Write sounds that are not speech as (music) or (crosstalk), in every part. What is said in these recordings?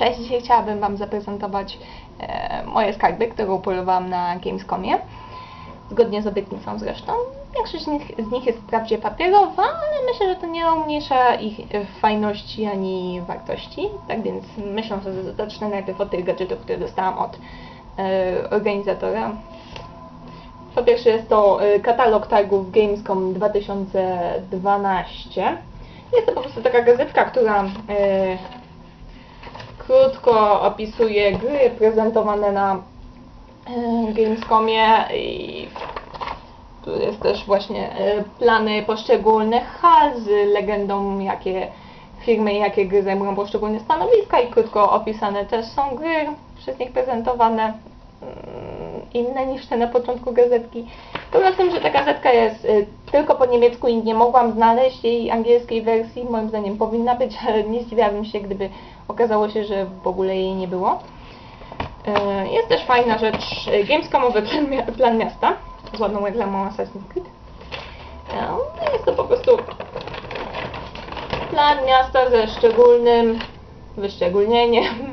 Cześć, dzisiaj chciałabym Wam zaprezentować e, moje skarby, które upolowałam na Gamescomie. Zgodnie z obietnicą zresztą. Większość z nich, z nich jest wprawdzie papierowa, ale myślę, że to nie umniejsza ich e, fajności ani wartości. Tak więc myślę, że zacznę najpierw od tych gadżetów, które dostałam od e, organizatora. Po pierwsze jest to e, katalog targów Gamescom 2012. Jest to po prostu taka gazetka, która e, krótko opisuje gry prezentowane na e, Gamescomie i tu jest też właśnie e, plany poszczególnych hal z legendą, jakie firmy i jakie gry zajmują poszczególne stanowiska i krótko opisane też są gry przez nich prezentowane. Mm, inne niż te na początku gazetki. W tym, że ta gazetka jest y, tylko po niemiecku i nie mogłam znaleźć jej angielskiej wersji. Moim zdaniem powinna być, (laughs) ale nie zdziwiłabym się, gdyby okazało się, że w ogóle jej nie było. Y, Jest też fajna rzecz, y, Gamescomowy plan, mia- plan miasta z ładną reklamą Assassin's Creed. Y, Jest to po prostu plan miasta ze szczególnym wyszczególnieniem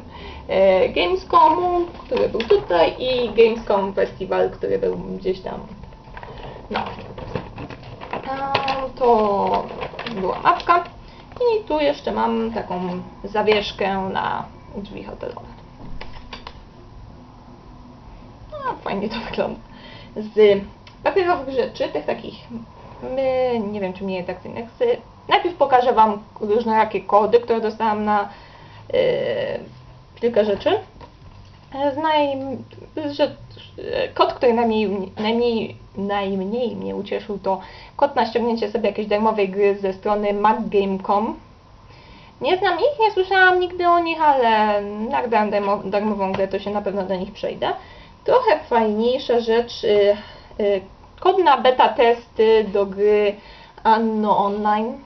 Gamescomu, który był tutaj i Gamescom Festival, który był gdzieś tam. No. To była mapka i tu jeszcze mam taką zawieszkę na drzwi hotelowe. No, fajnie to wygląda. Z papierowych rzeczy, tych takich, my, nie wiem czy mniej atrakcyjnych, najpierw pokażę Wam różnorakie kody, które dostałam na yy, kilka rzeczy. E, Z naj, że, e, kod, który najmniej, najmniej, najmniej mnie ucieszył, to kod na ściągnięcie sobie jakiejś darmowej gry ze strony macgame.com. Nie znam ich, nie słyszałam nigdy o nich, ale jak dam darmo, darmową grę, to się na pewno do nich przejdę. Trochę fajniejsza rzecz, y, kod na beta testy do gry Anno Online.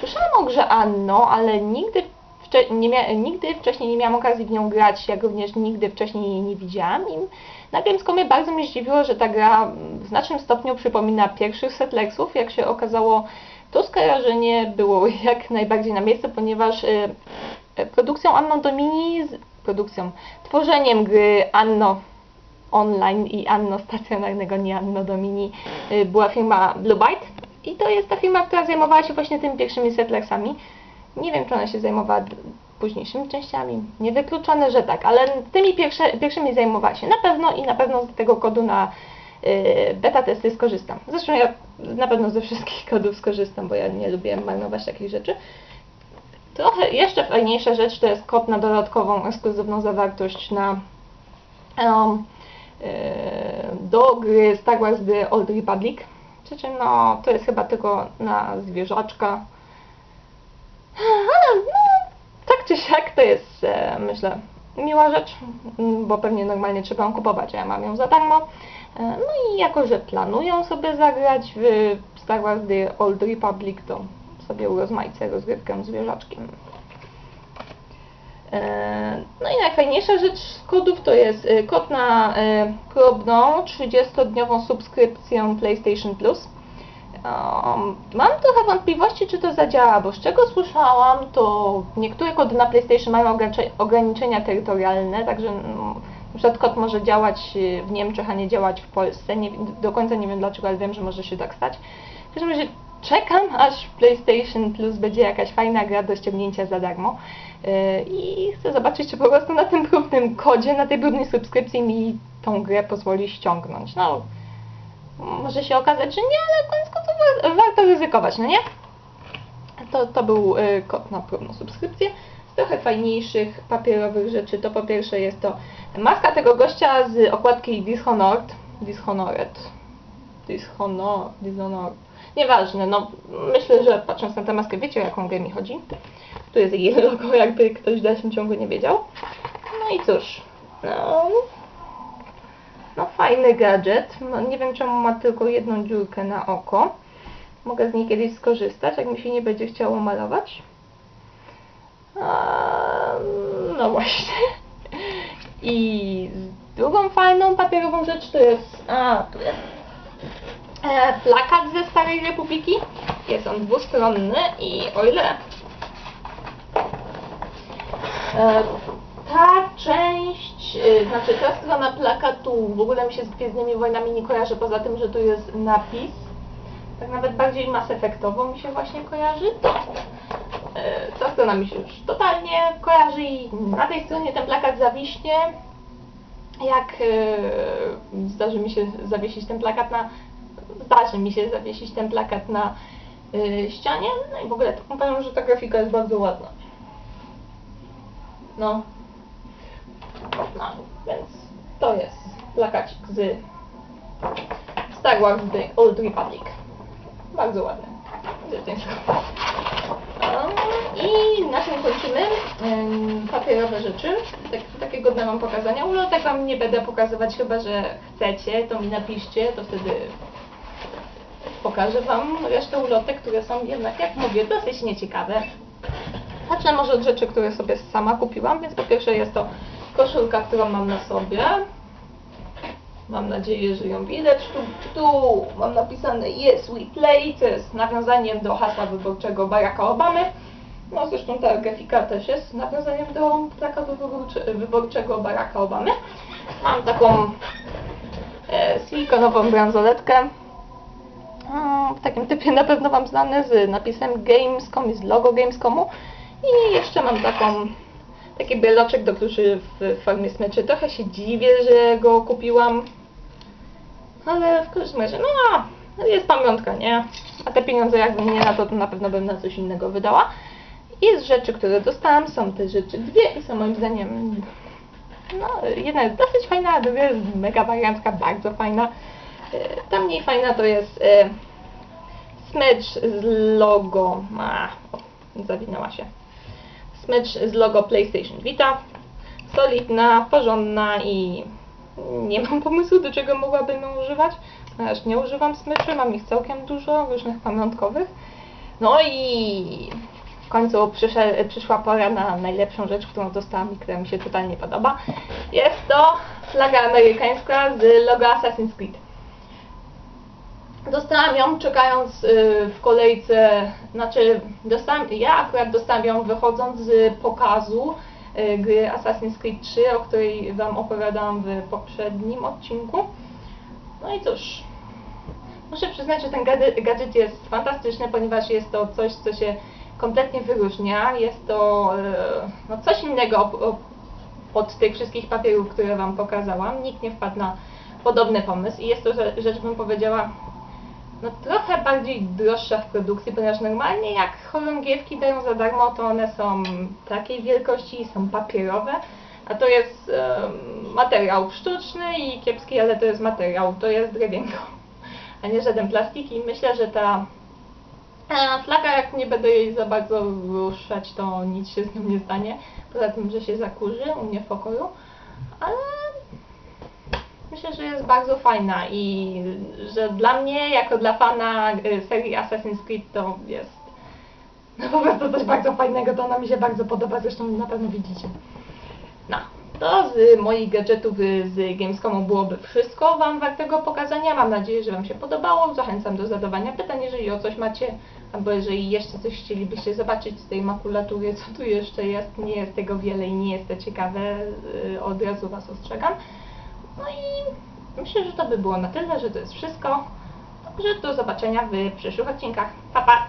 Słyszałam o grze Anno, ale nigdy, nie nigdy wcześniej nie miałam okazji w nią grać, jak również nigdy wcześniej jej nie widziałam. I na Gamescomie bardzo mnie zdziwiło, że ta gra w znacznym stopniu przypomina pierwszych Settlexów. Jak się okazało, to skojarzenie było (laughs) jak najbardziej na miejscu, ponieważ y, y, produkcją Anno Domini, produkcją, tworzeniem gry Anno online i Anno stacjonarnego, nie Anno Domini, y, była firma Blue Byte. I to jest ta firma, która zajmowała się właśnie tymi pierwszymi Settlexami. Nie wiem, czy ona się zajmowała późniejszymi częściami. Niewykluczone, że tak, ale tymi pierwsze, pierwszymi zajmowała się na pewno i na pewno z tego kodu na y, beta testy skorzystam. Zresztą ja na pewno ze wszystkich (laughs) kodów skorzystam, bo ja nie lubię marnować takich rzeczy. Trochę jeszcze fajniejsza rzecz to jest kod na dodatkową, ekskluzywną zawartość na um, e, do gry Star Wars The Old Republic. Przy czym no, to jest chyba tylko na zwierzaczka. Ale no, tak czy siak to jest, e, myślę, miła rzecz, m, bo pewnie normalnie trzeba ją kupować, a ja mam ją za darmo. E, No i jako, że planują sobie zagrać w Star Wars The Old Republic, to sobie urozmaicę rozgrywkę zwierzaczkiem. E, No i najfajniejsza rzecz z kodów to jest kod na próbną 30-dniową subskrypcję PlayStation Plus. Um, mam trochę wątpliwości, czy to zadziała, bo z czego słyszałam, to niektóre kody na PlayStation mają ogranicze- ograniczenia terytorialne, także przykład kod może działać y, w Niemczech, a nie działać w Polsce. Nie, do końca nie wiem dlaczego, ale wiem, że może się tak stać. W każdym razie czekam, aż w PlayStation Plus będzie jakaś fajna gra do ściągnięcia za darmo. Yy, I chcę zobaczyć, czy po prostu na tym (laughs) próbnym kodzie, na tej próbnej subskrypcji mi tą grę pozwoli ściągnąć. No, może się okazać, że nie, ale koniec końców wa- warto ryzykować, no nie? To, to był y, kod na próbną subskrypcję. Z trochę fajniejszych papierowych rzeczy to po pierwsze jest to maska tego gościa z okładki Dishonored. Dishonored. Dishonor, Dishonored. Nieważne, no myślę, że patrząc na tę maskę wiecie o jaką grę mi chodzi. Tu jest jej logo, (laughs) jakby ktoś w dalszym ciągu nie wiedział. No i cóż, no fajny gadżet. No, nie wiem czemu ma tylko jedną dziurkę na oko. Mogę z niej kiedyś skorzystać, jak mi się nie będzie chciało malować. No właśnie. (laughs) I drugą fajną papierową rzecz to jest. A, tu jest. E, plakat ze Starej Republiki. Jest on dwustronny i o ile E, Ta część, znaczy ta strona plakatu w ogóle mi się z Gwiezdnymi Wojnami nie kojarzy, poza tym, że tu jest napis. Tak nawet bardziej Mass mi się właśnie kojarzy. E, Ta strona mi się już totalnie kojarzy i na tej stronie ten plakat zawiśnie. Jak e, zdarzy mi się zawiesić ten plakat na... Zdarzy mi się zawiesić ten plakat na ścianie. No i w ogóle to powiem, że ta grafika jest bardzo ładna. No. No, więc to jest plakacik z Star Wars The Old Republic. Bardzo ładny. Zresztą. I na tym kończymy papierowe rzeczy. Tak, takie godne Wam pokazania. Ulotek Wam nie będę pokazywać, chyba że chcecie, to mi napiszcie, to wtedy pokażę Wam resztę ulotek, które są jednak, jak mówię, dosyć nieciekawe. Zacznę może od rzeczy, które sobie sama kupiłam, więc po pierwsze jest to koszulka, którą mam na sobie. Mam nadzieję, że ją widać. Tu, tu mam napisane Yes We Play, co jest nawiązaniem do hasła wyborczego Baracka Obamy. No zresztą ta grafika też jest nawiązaniem do plakatu wyborcze, wyborczego Baracka Obamy. Mam taką e, silikonową bransoletkę. Mm, W takim typie na pewno Wam znany z napisem Gamescom i z logo Gamescomu. I jeszcze mam taką, taki bieloczek do kluczy w formie smyczy. Trochę się dziwię, że go kupiłam. Ale w każdym razie, no jest pamiątka, nie? A te pieniądze jakbym nie na to, to na pewno bym na coś innego wydała. I z rzeczy, które dostałam, są te rzeczy dwie i są moim zdaniem no, jedna jest dosyć fajna, a druga jest mega wariantka, bardzo fajna. E, Ta mniej fajna to jest e, smycz z logo, a, zawinęła się. Smycz z logo PlayStation Vita. Solidna, porządna i nie mam pomysłu, do czego mogłabym ją używać. Ponieważ nie używam smyczy, mam ich całkiem dużo, różnych pamiątkowych. No i w końcu przyszła pora na najlepszą rzecz, którą dostałam i która mi się totalnie podoba. Jest to flaga amerykańska z logo Assassin's Creed. Dostałam ją czekając y, w kolejce, znaczy dostałam, ja akurat dostałam ją wychodząc z pokazu y, gry Assassin's Creed 3, o której Wam opowiadałam w poprzednim odcinku. No i cóż, muszę przyznać, że ten gadżet jest fantastyczny, ponieważ jest to coś, co się kompletnie wyróżnia. Jest to y, no, coś innego od tych wszystkich papierów, które Wam pokazałam. Nikt nie wpadł na podobny pomysł i jest to rze- rzecz, bym powiedziała, no trochę bardziej droższa w produkcji, ponieważ normalnie jak chorągiewki dają za darmo, to one są takiej wielkości i są papierowe, a to jest em, materiał sztuczny i kiepski, ale to jest materiał, to jest drewienko, a nie żaden plastik. I myślę, że ta a flaga, jak nie będę jej za bardzo ruszać, to nic się z nią nie stanie, poza tym, że się zakurzy u mnie w pokoju, ale Myślę, że jest bardzo fajna i że dla mnie, jako dla fana y, serii Assassin's Creed, to jest no po prostu coś bardzo fajnego, to ona mi się bardzo podoba, zresztą na pewno widzicie. No, to z moich gadżetów y, z Gamescomu byłoby wszystko Wam wartego pokazania. Mam nadzieję, że Wam się podobało. Zachęcam do zadawania pytań, jeżeli o coś macie, albo jeżeli jeszcze coś chcielibyście zobaczyć z tej makulatury, co tu jeszcze jest. Nie jest tego wiele i nie jest to ciekawe, y, od razu Was ostrzegam. No i myślę, że to by było na tyle, że to jest wszystko. Także do zobaczenia w przyszłych odcinkach. Pa, pa!